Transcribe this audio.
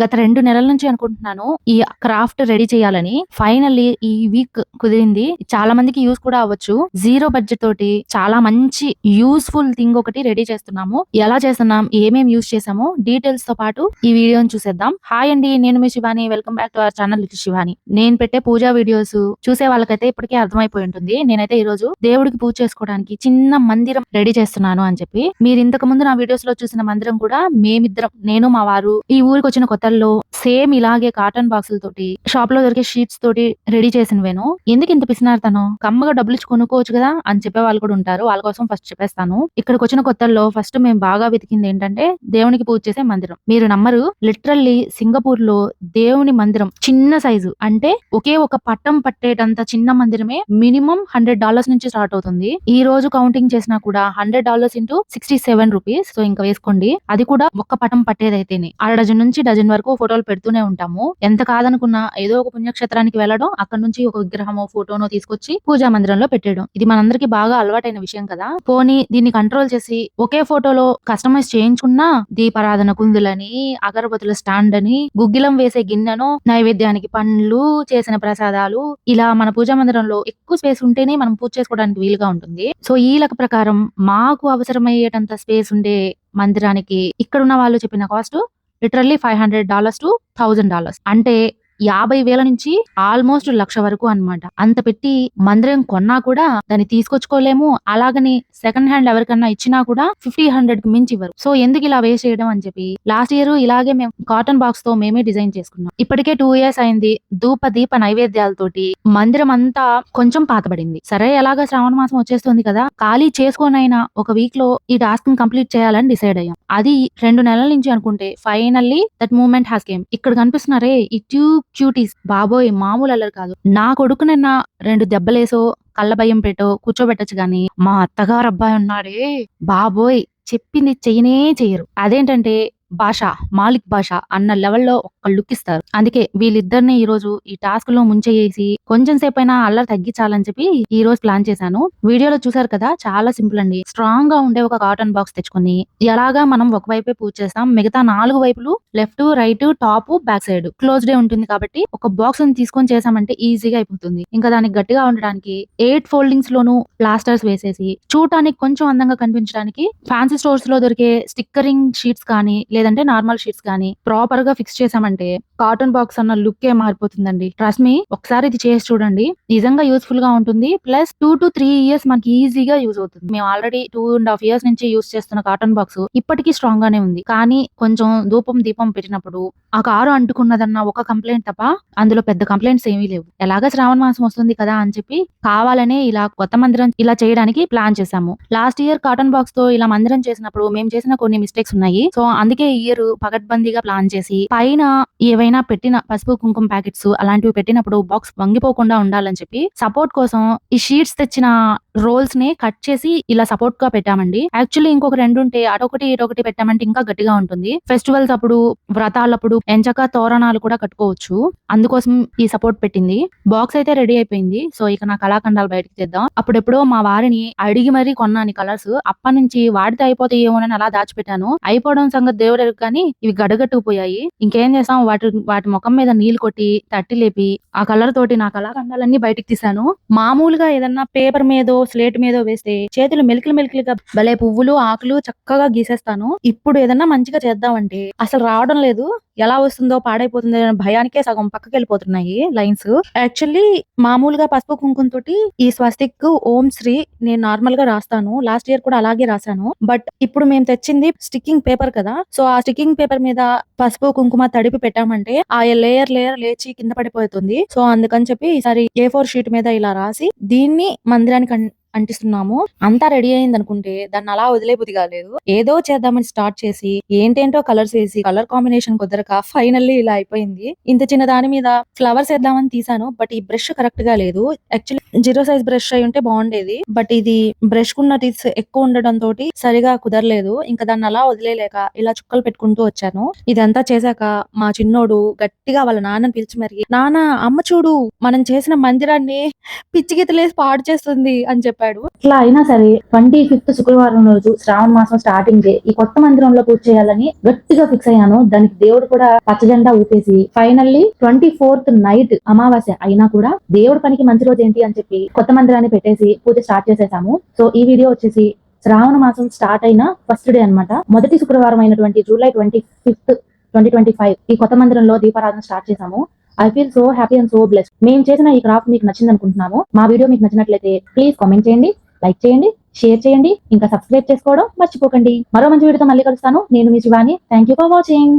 గత రెండు నెలల నుంచి అనుకుంటున్నాను ఈ క్రాఫ్ట్ రెడీ చేయాలని. ఫైనల్లీ ఈ వీక్ కుదిరింది. చాలా మందికి యూస్ కూడా అవ్వచ్చు. జీరో బడ్జెట్ తోటి చాలా మంచి యూస్ఫుల్ థింగ్ ఒకటి రెడీ చేస్తున్నాము. ఎలా చేస్తున్నాం ఏమేం యూస్ చేసాము డీటెయిల్స్తో పాటు ఈ వీడియోని చూసేద్దాం. హాయ్ అండి నేను మీ Shivani. Welcome back to our channel Shivani. నేను పెట్టే పూజా వీడియోస్ చూసే వాళ్ళకైతే ఇప్పటికే అర్థమైపోయి ఉంటుంది. నేనైతే ఈ రోజు దేవుడికి పూజ చేసుకోవడానికి చిన్న మందిరం రెడీ చేస్తున్నాను అని చెప్పి. మీరు ఇంతకు ముందు నా వీడియోస్లో చూసిన మందిరం కూడా మేమిద్దరం నేను మా వారు ఈ ఊరికి వచ్చిన కొత్త కొత్తల్లో సేమ్ ఇలాగే కాటన్ బాక్సుల తోటి షాప్లో దొరికే షీట్స్ తోటి రెడీ చేసినవేను? ఎందుకు ఇంత పిసినారు తను? కమ్మగా డబ్బులు ఇచ్చి కొనుక్కోవచ్చు కదా అని చెప్పే వాళ్ళు కూడా ఉంటారు. వాళ్ళ కోసం ఫస్ట్ చెప్పేస్తాను. ఇక్కడికి వచ్చిన కొత్తల్లో ఫస్ట్ మేము బాగా వెతికింది ఏంటంటే దేవునికి పూజ చేసే మందిరం. మీరు నమ్మరు లిటరల్లీ సింగపూర్లో దేవుని మందిరం చిన్న సైజు అంటే ఒకే ఒక పట్టం పట్టేటంత చిన్న మందిరమే మినిమం హండ్రెడ్ డాలర్స్ నుంచి స్టార్ట్ అవుతుంది. ఈ రోజు కౌంటింగ్ చేసినా కూడా hundred dollars into sixty seven rupees so ఇంకా వేసుకోండి. అది కూడా ఒక్క పటం పట్టేదైతేనే. అర డజన్ నుంచి డజన్ వరకు ఫోటోలు పెడుతూనే ఉంటాము. ఎంత కాదనుకున్నా ఏదో ఒక పుణ్యక్షేత్రానికి వెళ్ళడం అక్కడ నుంచి ఒక విగ్రహమో ఫోటోనో తీసుకొచ్చి పూజా మందిరంలో పెట్టేయడం. ఇది మనందరికి బాగా అలవాటైన విషయం కదా. పోనీ దీన్ని కంట్రోల్ చేసి ఒకే ఫోటోలో కస్టమైజ్ చేయించుకున్నా దీపారాధన కుందులని అగరబత్తుల స్టాండ్ అని గుగ్గిలం వేసే గిన్నెను నైవేద్యానికి పండ్లు చేసిన ప్రసాదాలు ఇలా మన పూజా మందిరంలో ఎక్కువ స్పేస్ ఉంటేనే మనం పూజ చేసుకోవడానికి వీలుగా ఉంటుంది. సో ఈ లెక్క ప్రకారం మాకు అవసరమయ్యేటంత స్పేస్ ఉండే మందిరానికి ఇక్కడ ఉన్న వాళ్ళు చెప్పిన cost literally five hundred dollars to thousand dollars. అంటే యాభై వేల నుంచి ఆల్మోస్ట్ లక్ష వరకు అన్నమాట. అంత పెట్టి మందిరం కొన్నా కూడా దాన్ని తీసుకొచ్చుకోలేము. అలాగని సెకండ్ హ్యాండ్ ఎవరికన్నా ఇచ్చినా కూడా ఫిఫ్టీ హండ్రెడ్కి మించి ఇవ్వరు. సో ఎందుకు ఇలా వేస్ట్ చేయడం అని చెప్పి లాస్ట్ ఇయర్ ఇలాగే మేము కాటన్ బాక్స్తో మేమే డిజైన్ చేసుకున్నాం. ఇప్పటికే టూ ఇయర్స్ అయింది. ధూప దీప నైవేద్యాలతోటి మందిరం అంతా కొంచెం పాతబడింది. సరే ఎలాగా శ్రావణ మాసం వచ్చేస్తుంది కదా? ఖాళీ చేసుకోనైనా ఒక వీక్లో ఈ టాస్క్ని కంప్లీట్ చేయాలని డిసైడ్ అయ్యాం. అది రెండు నెలల నుంచి అనుకుంటే finally that moment has came ఇక్కడ కనిపిస్తున్నారే ఈ ట్యూ క్యూటీస్. బాబోయ్ మామూలు అల్లరి కాదు. నా కొడుకునన్న రెండు దెబ్బలేసో కళ్ళ భయం పెట్టో కూర్చోబెట్టచ్చు గాని మా అత్తగారు అబ్బాయి ఉన్నాడే బాబోయ్ చెప్పింది చెయ్యనే చెయ్యరు. అదేంటంటే భాష మాలిక్ భాష అన్న లెవెల్లో ఒక్క లుక్ ఇస్తారు. అందుకే వీళ్ళిద్దరిని ఈ రోజు ఈ టాస్క్లో ముంచేసి కొంచెం సేపు అయినా అల్లరి తగ్గించాలని చెప్పి ఈ రోజు ప్లాన్ చేశాను. వీడియోలో చూసారు కదా చాలా సింపుల్ అండి. స్ట్రాంగ్గా ఉండే ఒక కాటన్ బాక్స్ తెచ్చుకొని ఎలాగా మనం ఒక వైపే పూజ చేస్తాం మిగతా నాలుగు వైపులు left right top back side closed ఉంటుంది కాబట్టి ఒక బాక్స్ని తీసుకొని చేసామంటే ఈజీగా అయిపోతుంది. ఇంకా దానికి గట్టిగా ఉండడానికి ఎయిట్ ఫోల్డింగ్స్ లోను ప్లాస్టర్స్ వేసేసి చూడటానికి కొంచెం అందంగా కనిపించడానికి ఫ్యాన్సీ స్టోర్స్లో దొరికే స్టిక్కరింగ్ షీట్స్ కానీ లేదంటే నార్మల్ షీట్స్ కానీ ప్రాపర్గా ఫిక్స్ చేసామంటే కాటన్ బాక్స్ అన్న లుక్ ఏ మారిపోతుందండి. ట్రస్ట్ మీ ఒకసారి ఇది చేసి చూడండి. నిజంగా యూస్ఫుల్గా ఉంటుంది. Plus two to three years మనకి ఈజీగా యూజ్ అవుతుంది. మేము already two and half years నుంచి యూస్ చేస్తున్న కాటన్ బాక్స్ ఇప్పటికీ స్ట్రాంగ్ గానే ఉంది. కానీ కొంచెం ధూపం దీపం పెట్టినప్పుడు ఆ కారు అంటుకున్నదన్న ఒక కంప్లైంట్ తప్ప అందులో పెద్ద కంప్లైంట్స్ ఏమీ లేవు. ఎలాగ శ్రావణ మాసం వస్తుంది కదా అని చెప్పి కావాలనే ఇలా కొత్త మందిరం ఇలా చేయడానికి ప్లాన్ చేశాము. లాస్ట్ ఇయర్ కాటన్ బాక్స్తో ఇలా మందిరం చేసినప్పుడు మేము చేసిన కొన్ని మిస్టేక్స్ ఉన్నాయి. సో అందుకే ఇయర్ పగడ్బందీగా ప్లాన్ చేసి పైన ఏవైనా పెట్టిన పసుపు కుంకుమ ప్యాకెట్స్ అలాంటివి పెట్టినప్పుడు బాక్స్ వంగిపోకుండా ఉండాలని చెప్పి సపోర్ట్ కోసం ఈ షీట్స్ తెచ్చిన రోల్స్ని కట్ చేసి ఇలా సపోర్ట్గా పెట్టామండి. యాక్చువల్లీ ఇంకొక రెండు ఉంటే అటొకటి ఇటొకటి పెట్టామంటే ఇంకా గట్టిగా ఉంటుంది. ఫెస్టివల్స్ అప్పుడు వ్రతాలప్పుడు ఎంచక తోరణాలు కూడా కట్టుకోవచ్చు. అందుకోసం ఈ సపోర్ట్ పెట్టింది. బాక్స్ అయితే రెడీ అయిపోయింది. సో ఇక నా కళాఖండాలు బయటకు తెద్దాం. అప్పుడెప్పుడో మా వారిని అడిగి మరీ కొన్నాను కలర్స్. అప్పటి నుంచి వాడితే అయిపోతాయేమోనని అలా దాచిపెట్టాను. అయిపోవడం సంగతి దేవుడు కానీ ఇవి గడగట్టుకుపోయాయి. ఇంకేం చేస్తాం? వాటి వాటి ముఖం మీద నీళ్ళు కొట్టి తట్టి లేపి ఆ కలర్ తోటి నా కళాఖండాలన్నీ బయటకు తీసాను మామూలుగా ఏదన్నా పేపర్ మీదో స్లేట్ మీద వేస్తే చేతులు మెలికలు మెలికలుగా భలే పువ్వులు ఆకులు చక్కగా గీసేస్తాను. ఇప్పుడు ఏదన్నా మంచిగా చేద్దామంటే అసలు రావడం లేదు. ఎలా వస్తుందో పాడైపోతుందో అనే భయానికే సగం పక్కకి వెళ్ళిపోతున్నాయి లైన్స్. యాక్చువల్లీ మామూలుగా పసుపు కుంకుమ తోటి ఈ స్వస్తిక్ ఓం శ్రీ నేను నార్మల్గా రాస్తాను. లాస్ట్ ఇయర్ కూడా అలాగే రాశాను. బట్ ఇప్పుడు మేము తెచ్చింది స్టిక్కింగ్ పేపర్ కదా. సో ఆ స్టిక్కింగ్ పేపర్ మీద పసుపు కుంకుమ తడిపి పెట్టామంటే ఆ లేయర్ లేయర్ లేచి కింద పడిపోతుంది. సో అందుకని చెప్పి ఈసారి ఏ ఫోర్ షీట్ మీద ఇలా రాసి దీన్ని మందిరానికి అంటిస్తున్నాము. అంతా రెడీ అయింది అనుకుంటే దాన్ని అలా వదిలేబుద్ధి కాలేదు. ఏదో చేద్దామని స్టార్ట్ చేసి ఏంటేంటో కలర్స్ వేసి కలర్ కాంబినేషన్ కుదరక ఫైనల్లీ ఇలా అయిపోయింది. ఇంత చిన్న దాని మీద ఫ్లవర్స్ వేద్దామని తీసాను బట్ ఈ బ్రష్ కరెక్ట్గా లేదు. యాక్చువల్లీ జీరో సైజ్ బ్రష్ అయి ఉంటే బాగుండేది. బట్ ఇది బ్రష్ కున్న టీత్స్ ఎక్కువ ఉండడం తోటి సరిగా కుదరలేదు. ఇంకా దాన్ని అలా వదిలేలేక ఇలా చుక్కలు పెట్టుకుంటూ వచ్చాను. ఇదంతా చేశాక మా చిన్నోడు గట్టిగా వాళ్ళ నాన్నని పిలిచి మరి నాన్న అమ్మ చూడు మనం చేసిన మందిరాన్ని పిచ్చి గీతలేసి పాడు చేస్తుంది అని చెప్పాడు. ఇట్లా అయినా సరే ట్వంటీ ఫిఫ్త్ శుక్రవారం రోజు శ్రావణ మాసం స్టార్టింగ్ ఈ కొత్త మందిరంలో పూజ చేయాలని గట్టిగా ఫిక్స్ అయ్యాను. దానికి దేవుడు కూడా పచ్చజెండా ఊపేసి ఫైనల్లీ ట్వంటీ ఫోర్త్ నైట్ అమావాస్య అయినా కూడా దేవుడి పనికి మంచి రోజు ఏంటి? అని చెప్పి కొత్త మందిరాన్ని పెట్టేసి పూజ స్టార్ట్ చేసేసాము. సో ఈ వీడియో వచ్చేసి శ్రావణ మాసం స్టార్ట్ అయిన ఫస్ట్ డే అన్నమాట. మొదటి శుక్రవారం అయినటువంటి July twenty fifth twenty twenty five ఈ కొత్త మందిరంలో దీపారాధన స్టార్ట్ చేసాము I feel so happy and so bless మేము చేసిన ఈ క్రాఫ్ట్ మీకు నచ్చింది అనుకుంటున్నాము మా వీడియో మీకు నచ్చినట్లయితే ప్లీజ్ కామెంట్ చేయండి లైక్ చేయండి షేర్ చేయండి ఇంకా సబ్స్క్రైబ్ చేసుకోవడం మర్చిపోకండి. మరో మంచి వీడియోతో మళ్ళీ కలుస్తాను. నేను మీ Shivani. Thank you for watching